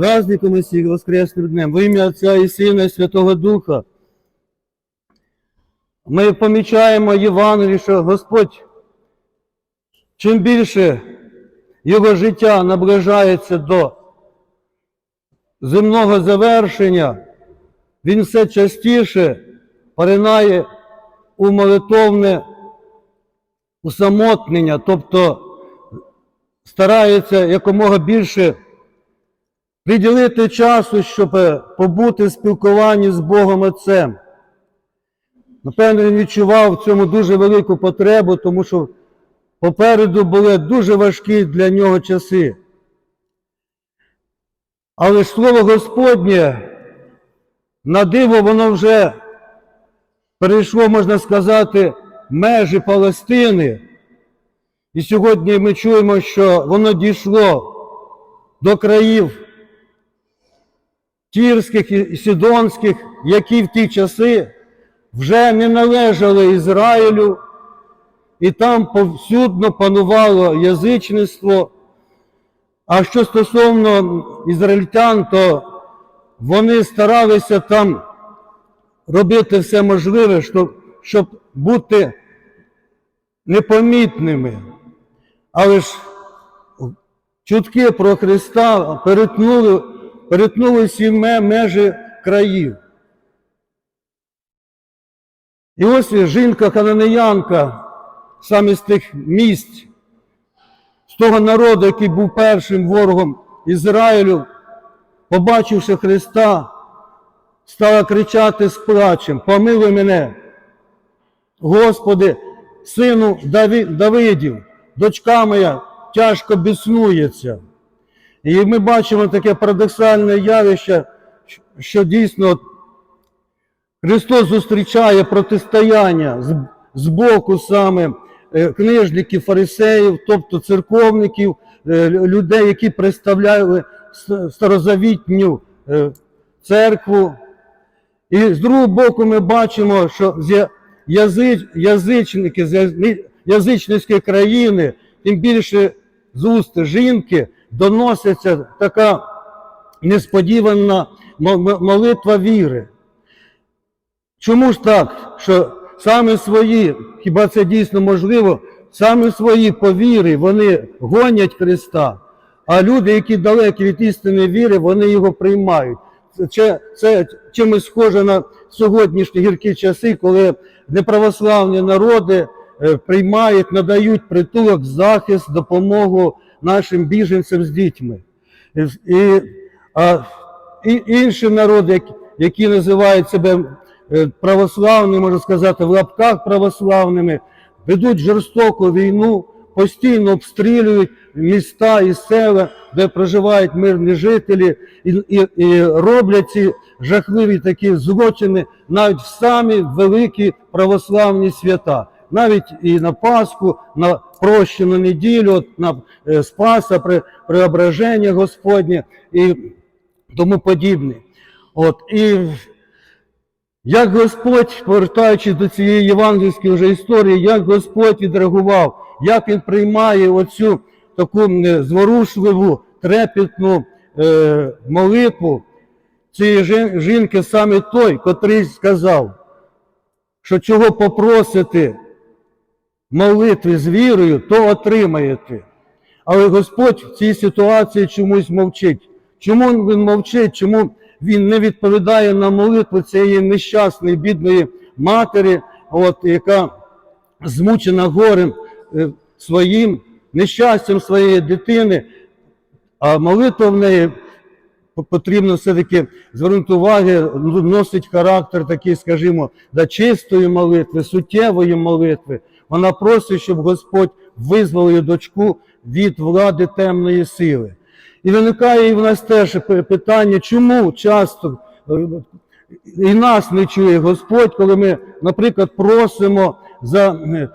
праздником і всіх воскресним днем. Во ім'я Отця і Сина і Святого Духа. Ми помічаємо Євангелії, що Господь чим більше його життя наближається до земного завершення, він все частіше поринає у молитовне усамотнення, тобто старається якомога більше приділити часу, щоб е, побути в спілкуванні з Богом Отцем. Напевно, він відчував в цьому дуже велику потребу, тому що попереду були дуже важкі для нього часи. Але ж слово Господнє, на диво, воно вже перейшло, можна сказати, межі Палестини. І сьогодні ми чуємо, що воно дійшло до країв тірських і сідонських, які в ті часи вже не належали Ізраїлю, і там повсюдно панувало язичництво. А що стосовно ізраїльтян, то вони старалися там робити все можливе, щоб, щоб бути непомітними. Але ж чутки про Христа перетнули, перетнули всі межі країв. І ось жінка кананеянка саме з тих місць, з того народу, який був першим ворогом Ізраїлю, побачивши Христа, стала кричати з плачем: Помилуй мене, Господи, сину Давидів, дочка моя тяжко біснується. І ми бачимо таке парадоксальне явище, що дійсно Христос зустрічає протистояння з, боку саме е, книжників, фарисеїв, тобто церковників, е, людей, які представляли старозавітню е, церкву. І з другого боку ми бачимо, що язичники з язичницької країни, тим більше з уст жінки, доноситься така несподівана мо- мо- молитва віри. Чому ж так, що саме свої, хіба це дійсно можливо, саме свої повіри вони гонять Христа, а люди, які далекі від істинної віри, вони його приймають. Це, це, це чимось схоже на сьогоднішні гіркі часи, коли неправославні народи е, приймають, надають притулок, захист, допомогу нашим біженцям з дітьми. І, а, і інші народи, які, які називають себе е, православними, можна сказати, в лапках православними, ведуть жорстоку війну, постійно обстрілюють міста і села, де проживають мирні жителі, і, і, і роблять ці жахливі такі злочини навіть в самі великі православні свята. Навіть і на Пасху, на прощену неділю, от на е, Спаса, при, преображення Господнє і тому подібне. От, і як Господь, повертаючись до цієї євангельської вже історії, як Господь відреагував, як Він приймає оцю таку м, зворушливу, трепетну е, молитву цієї жінки саме той, котрий сказав, що чого попросите в молитві з вірою, то отримаєте. Але Господь в цій ситуації чомусь мовчить. Чому він мовчить? Чому він не відповідає на молитву цієї нещасної, бідної матері, от, яка змучена горем е, своїм, нещастям своєї дитини, а молитва в неї потрібно все-таки звернути увагу, носить характер такий, скажімо, да, чистої молитви, суттєвої молитви. Вона просить, щоб Господь визволив дочку від влади темної сили. І виникає і в нас теж питання, чому часто е, і нас не чує Господь, коли ми, наприклад, просимо за е,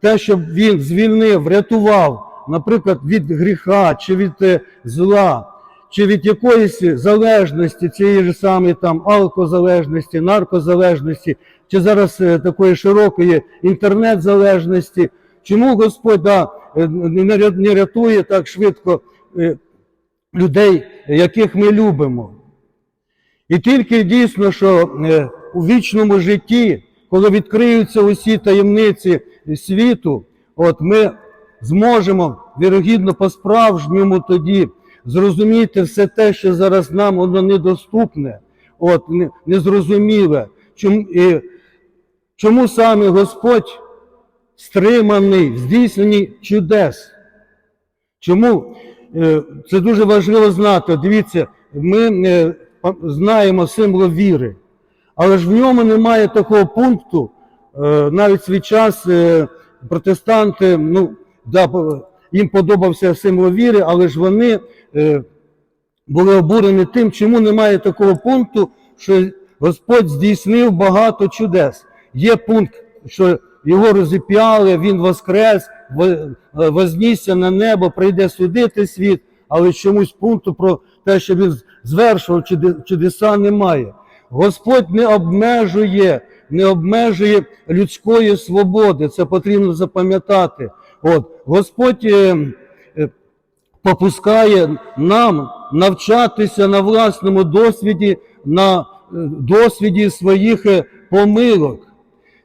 те, щоб Він звільнив, врятував, наприклад, від гріха чи від е, зла, чи від якоїсь залежності, цієї ж самої там алкозалежності, наркозалежності, чи зараз е, такої широкої інтернет-залежності. Чому Господь да, е, не рятує так швидко е, людей, яких ми любимо. І тільки дійсно, що у вічному житті, коли відкриються усі таємниці світу, от ми зможемо вірогідно по-справжньому тоді зрозуміти все те, що зараз нам воно недоступне, от, незрозуміле. Чому, чому саме Господь стриманий в здійсненні чудес? Чому е, це дуже важливо знати? Дивіться, ми е, знаємо символ віри, але ж в ньому немає такого пункту. Е, Навіть свій час протестанти, ну, да, їм подобався символ віри, але ж вони були обурені тим, чому немає такого пункту, що Господь здійснив багато чудес. Є пункт, що його розіп'яли, він воскрес, е, вознісся на небо, прийде судити світ, але чомусь пункту про те, що він звершував чудеса, немає. Господь не обмежує, не обмежує людської свободи. Це потрібно запам'ятати. От Господь е, е, попускає нам навчатися на власному досвіді, на досвіді своїх помилок.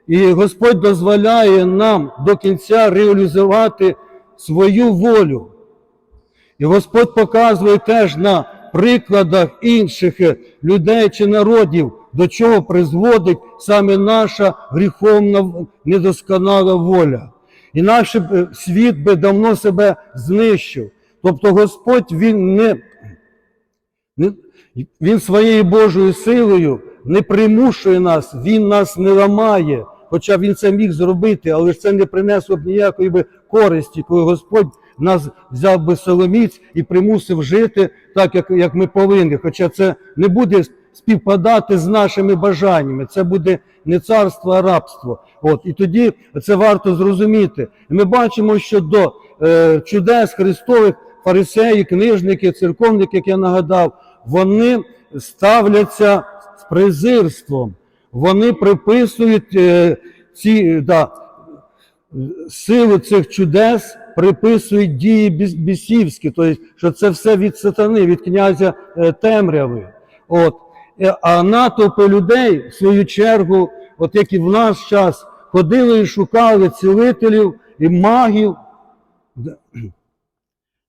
І Господь дозволяє нам до кінця реалізувати свою волю. І Господь показує теж на прикладах інших людей чи народів, до чого призводить саме наша гріховна недосконала воля. І наш світ би давно себе знищив. Тобто Господь Він не, не Він своєю Божою силою не примушує нас, Він нас не ламає, хоча Він це міг зробити, але ж це не принесло б ніякої би користі, коли Господь нас взяв би соломіць і примусив жити так, як, як ми повинні. Хоча це не буде співпадати з нашими бажаннями, це буде не царство, а рабство. От, і тоді це варто зрозуміти. Ми бачимо, що до е, чудес Христових фарисеї, книжники, церковники, як я нагадав, вони ставляться з презирством. Вони приписують е, ці да, силу цих чудес, приписують дії біс- бісівські, тобто, що це все від сатани, від князя е, темряви. От. Е, А натовпи людей, в свою чергу, от як і в наш час, ходили і шукали цілителів і магів,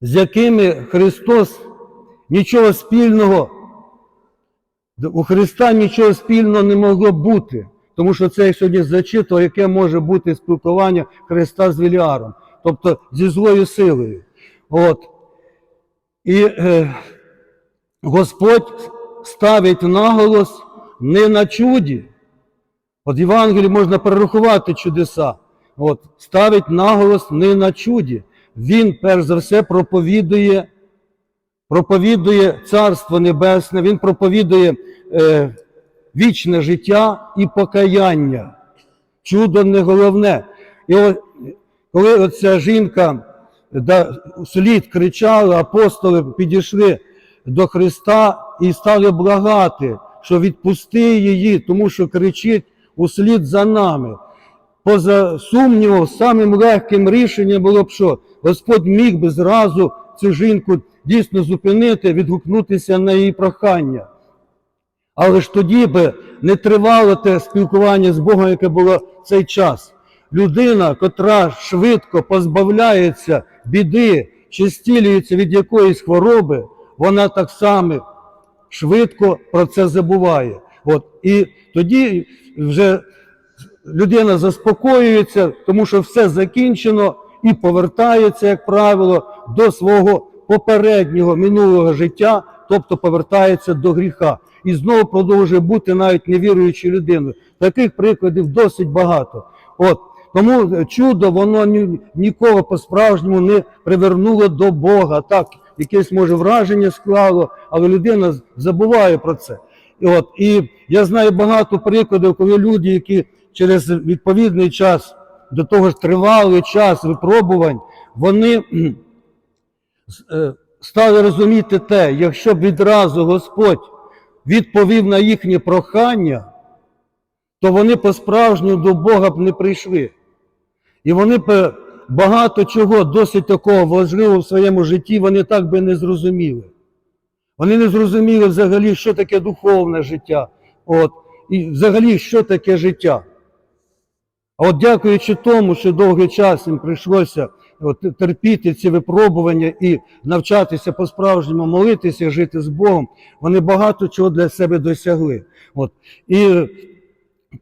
з якими Христос нічого спільного, у Христа нічого спільного не могло бути. Тому що це я сьогодні зачитував, яке може бути спілкування Христа з Віліаром, тобто зі злою силою. От. І е, Господь ставить наголос не на чуді. От в Євангелії можна перерахувати чудеса. От, ставить наголос не на чуді. Він, перш за все, проповідує, проповідує Царство Небесне, він проповідує е, вічне життя і покаяння. Чудо не головне. І от, коли оця жінка да, слід кричала, апостоли підійшли до Христа і стали благати, що відпусти її, тому що кричить услід за нами. Поза сумнівом, самим легким рішенням було б що? Господь міг би зразу цю жінку дійсно зупинити, відгукнутися на її прохання. Але ж тоді би не тривало те спілкування з Богом, яке було в цей час. Людина, котра швидко позбавляється біди чи зцілюється від якоїсь хвороби, вона так само швидко про це забуває. От. І тоді вже людина заспокоюється, тому що все закінчено і повертається, як правило, до свого попереднього минулого життя, тобто повертається до гріха. І знову продовжує бути навіть невіруючою людиною. Таких прикладів досить багато. От. Тому чудо, воно ні, нікого по-справжньому не привернуло до Бога. Так, якесь може враження склало, але людина забуває про це. І, от, і я знаю багато прикладів, коли люди, які через відповідний час, до того ж тривалий час випробувань, вони стали розуміти те, якщо б відразу Господь відповів на їхнє прохання, то вони по-справжньому до Бога б не прийшли. І вони б багато чого досить такого важливого в своєму житті вони так би не зрозуміли. Вони не зрозуміли взагалі, що таке духовне життя. От, і взагалі, що таке життя. А от дякуючи тому, що довгий час їм прийшлося от, терпіти ці випробування і навчатися по-справжньому молитися, жити з Богом, вони багато чого для себе досягли. От. І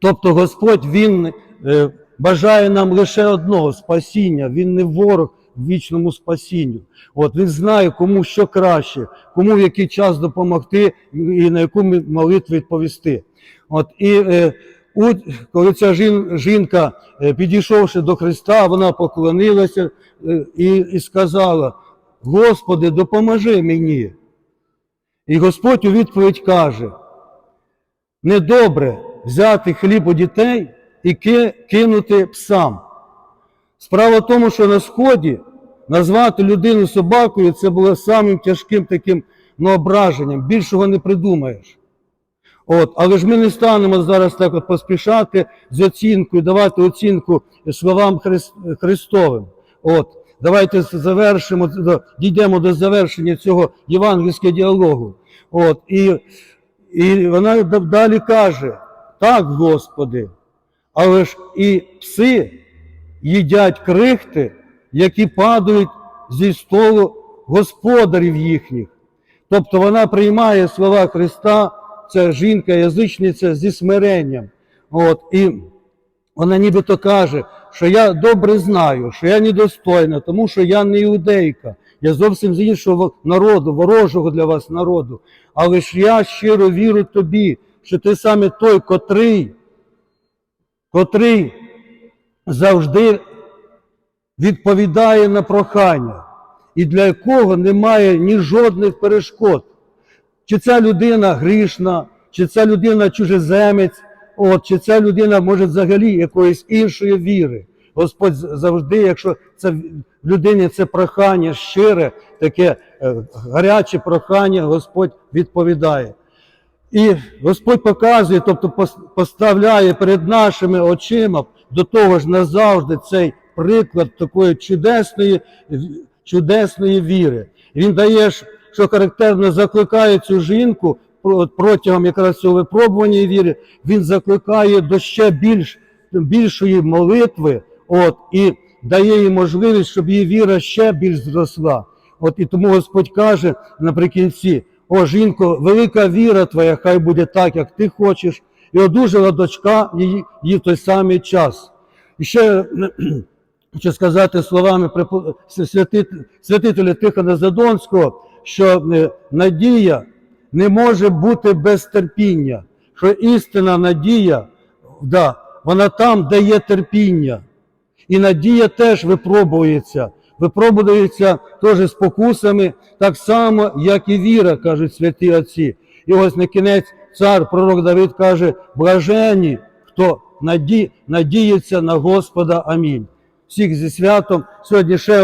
тобто Господь Він е, бажає нам лише одного спасіння, Він не ворог вічному спасінню. От Він знає, кому що краще, кому в який час допомогти і на яку молитву відповісти. От, і е, у, коли ця жінка, е, підійшовши до Христа, вона поклонилася е, і, і сказала: Господи, допоможи мені. І Господь у відповідь каже: недобре взяти хліб у дітей і кинути псам. Справа в тому, що на сході назвати людину собакою це було самим тяжким таким ну, ображенням. Більшого не придумаєш. От, але ж ми не станемо зараз так от поспішати з оцінкою, давати оцінку словам Хрис- Христовим. От, давайте завершимо, дійдемо до завершення цього євангельського діалогу. От, і, і вона далі каже: так, Господи, але ж і пси їдять крихти, які падають зі столу господарів їхніх. Тобто вона приймає слова Христа, ця жінка, язичниця зі смиренням. От, і вона нібито каже, що я добре знаю, що я недостойна, тому що я не іудейка, я зовсім з іншого народу, ворожого для вас народу. Але ж я щиро вірю тобі, що ти саме той, котрий, котрий завжди відповідає на прохання, і для якого немає ні жодних перешкод. Чи ця людина грішна, чи ця людина чужеземець, от, чи ця людина може взагалі якоїсь іншої віри. Господь завжди, якщо це в людині це прохання щире, таке е, гаряче прохання, Господь відповідає. І Господь показує, тобто поставляє перед нашими очима до того ж назавжди цей приклад такої чудесної, чудесної віри. Він дає, що характерно закликає цю жінку протягом якраз цього випробування віри, він закликає до ще більш, більшої молитви, от, і дає їй можливість, щоб її віра ще більш зросла. От і тому Господь каже наприкінці: О, жінко, велика віра твоя, хай буде так, як ти хочеш, і одужала дочка її, її в той самий час. І ще хочу сказати словами святителя Тихона Задонського, що е, надія не може бути без терпіння, що істинна надія, да, вона там, де є терпіння. І надія теж випробується. Випробується теж спокусами, так само, як і віра, кажуть святі отці. І ось на кінець цар, пророк Давид каже: блажені, хто наді, надіється на Господа. Амінь. Всіх зі святом. Сьогодні ще